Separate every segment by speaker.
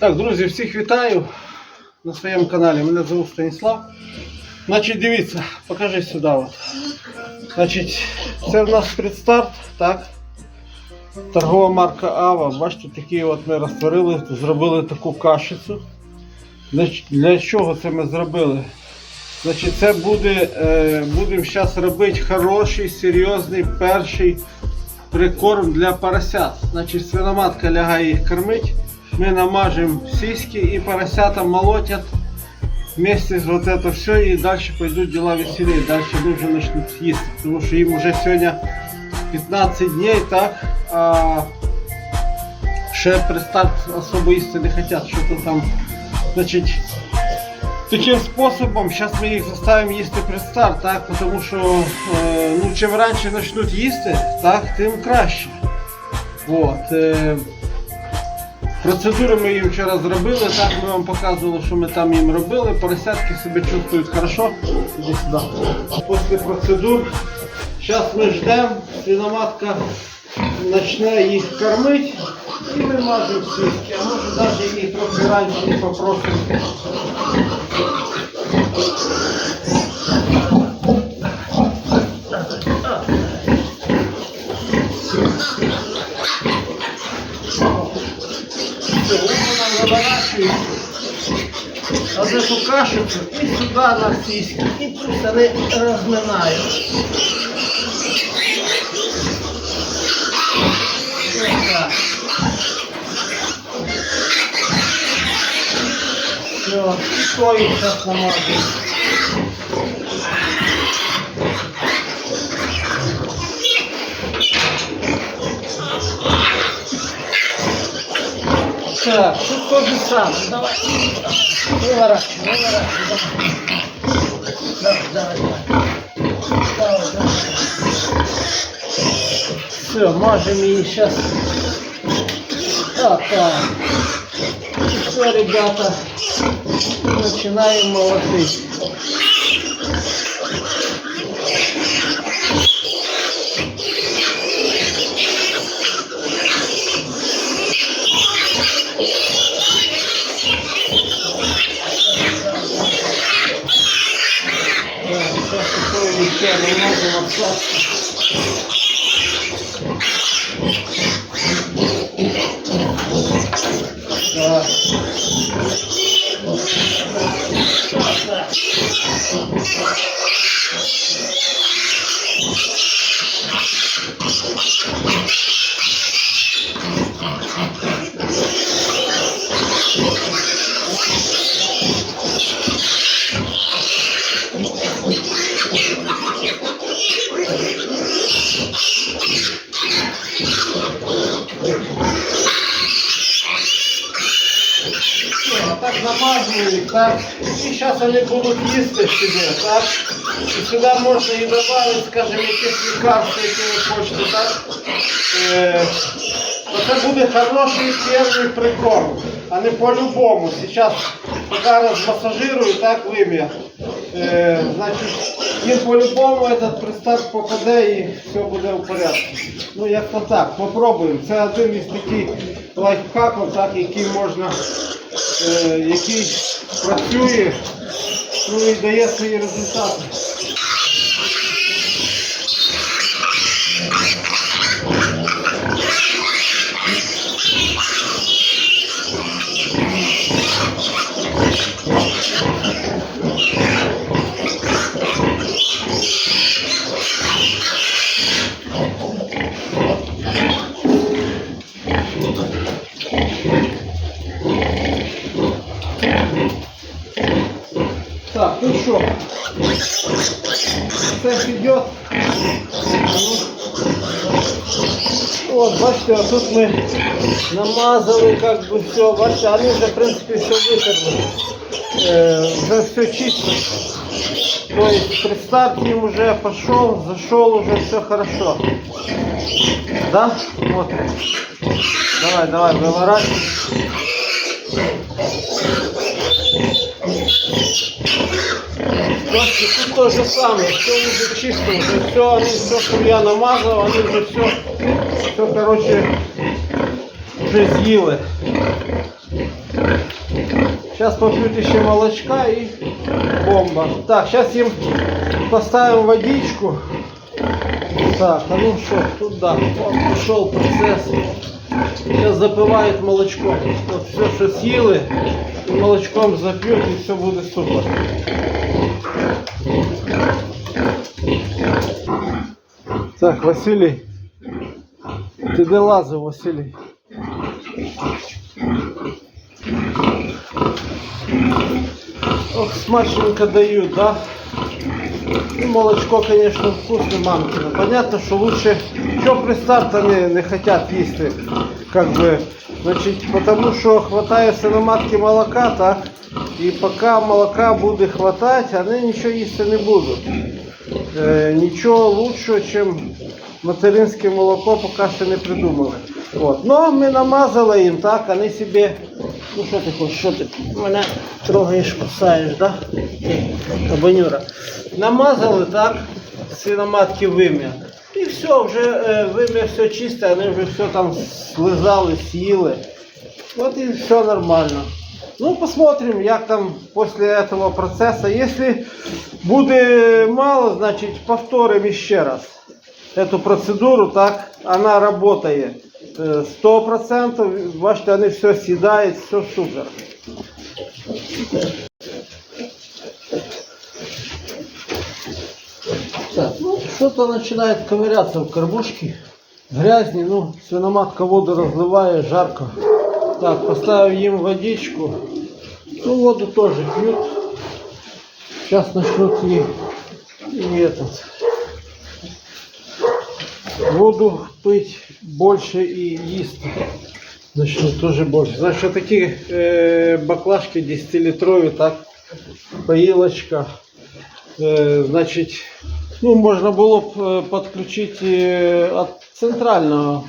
Speaker 1: Так, друзі, всіх вітаю на своєму каналі. Мене звуть Станіслав. Значить, дивіться, покажи сюди. От. Значить, це в нас предстарт, так? Торгова марка Ава. Бачите, такі от ми розтворили, зробили таку кашицю. Для, чого це ми зробили? Значить, це буде, е, будемо зараз робити хороший, серйозний перший прикорм для поросят. Значить, свиноматка лягає їх кормить Мы намажем сиськи и поросята молотят вместе вот это все и дальше пойдут дела веселее. Дальше уже начнут есть, потому что им уже сегодня 15 дней, так, а ще пристарт особо їсти не хотят, что-то там, значить, таким способом сейчас мы їх заставим їсти пристарт, так, потому що е, ну, чим раніше почнуть їсти, так, тим краще. Вот. Е, Процедури ми їм вчора зробили, так ми вам показували, що ми там їм робили. Поросятки себе чувствують хорошо. Іди сюди. Після процедур. Зараз ми ждемо, свиноматка почне їх кормити і ми мажемо сіськи. А може навіть їх трохи раніше попросимо. Виворачують ось эту кашицю і сюди на сіськи. І. Ось так. Все, стоїть зараз намазуємо. Так, тут то же самое. Давай. Выворачивай, выворачивай. Давай, давай, давай. Давай, давай. Все, мажем ее сейчас. Так, так. И все, ребята. Начинаем молотить. Так, сейчас такое еще намного обсадки. Так. А так намазываю их, так. И сейчас они будут їсти себе, так. І сюди можна і добавити, скажімо, якісь лікарства, які ви хочете, так. Е, Це буде хороший перший прикорм, а не по-любому. Сейчас поки розмасажирую, так, вим'я. Е, значить, їм по-любому этот пристав попаде і все буде в порядку. Ну, як то так, попробуємо. Це один із таких лайфхаків, так, який можна е, який працює, ну і дає свої результати. Так, ну що, все піде. От, бачите, а тут ми намазали, как бы все, бачите, вони вже, в принципі, все витерли. Е, вже все чисто. То есть представь, им уже пошел, зашел, уже все хорошо. Да? Вот. Давай, давай, выворачивай. Бачите, тут то же самое, все уже чисто, уже все, они, все, что я намазал, они уже все, все, короче, уже съели. Сейчас попьют еще молочка и бомба. Так, сейчас им поставим водичку. Так, а ну что, туда. Пошел процесс. Сейчас запивают молочком. Вот все, что съели, молочком запьют и все будет супер. Так, Василий. Ти де лазив, Василий? Ох, смачненько дают, да? Ну, молочко, конечно, вкусное мамкино. Понятно, что лучше... Что пристарт они не хотят есть, как бы, значит, потому что хватает свиноматки молока, так? И пока молока будет хватать, они ничего есть не будут. Е, нічого лучшого, ніж материнське молоко, поки що не придумали. От. Ну, ми намазали їм, так, вони собі. Ну що ти хочеш, що ти мене трогаєш, кусаєш, да? Ти, Кабанюра. Намазали, так, свиноматки вим'я. І все, вже е, вим'я все чисте, вони вже все там слизали, съїли. Вот и все нормально. Ну, посмотрим, як там после этого процесса. Если будет мало, значит, повторим еще раз эту процедуру, так, она работает. Э, Сто процентов, бачите, они все съедают, все супер. Что-то начинает ковыряться в кормушке. Грязни, ну, свиноматка воду разливает, жарко. Так, поставив им водичку. Ну, воду тоже пьют. Сейчас начнут и, и этот. Воду пить больше и есть. Начнут тоже больше. Значит, такие э, баклажки 10-литровые, так, поилочка. Э, значит, ну, можно было б э, подключить э, от центрального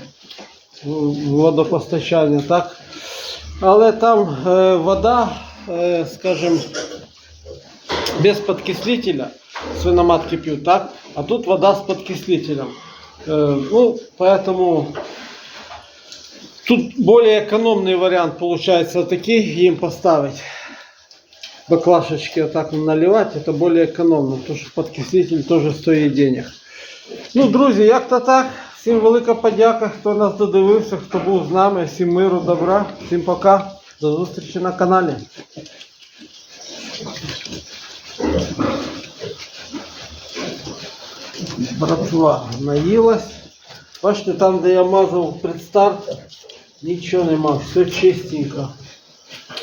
Speaker 1: водопостачання, так? Але там е, вода, скажем, без подкислителя, свиноматки пьют, так? А тут вода с подкислителем. Ну, поэтому тут более экономный вариант получается такие им поставить Баклашечки вот так наливать, это более экономно, потому что подкислитель тоже стоит денег. Ну, друзі, як-то так. Всім велика подяка, хто нас додивився, хто був з нами. Всім миру, добра, всім пока. До зустрічі на каналі. Братва наїлась. Бачите, там, де я мазав предстарт, нічого нема, все чистенько.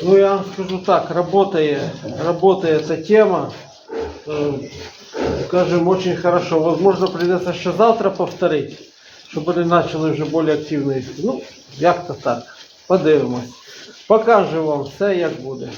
Speaker 1: Ну, я вам скажу так, работает, работает эта тема. Э, скажем, очень хорошо. Возможно, придется еще завтра повторить, чтобы они начали вже більш активно їсти. Ну, як то так. Подивимось. Покажу вам все, як буде.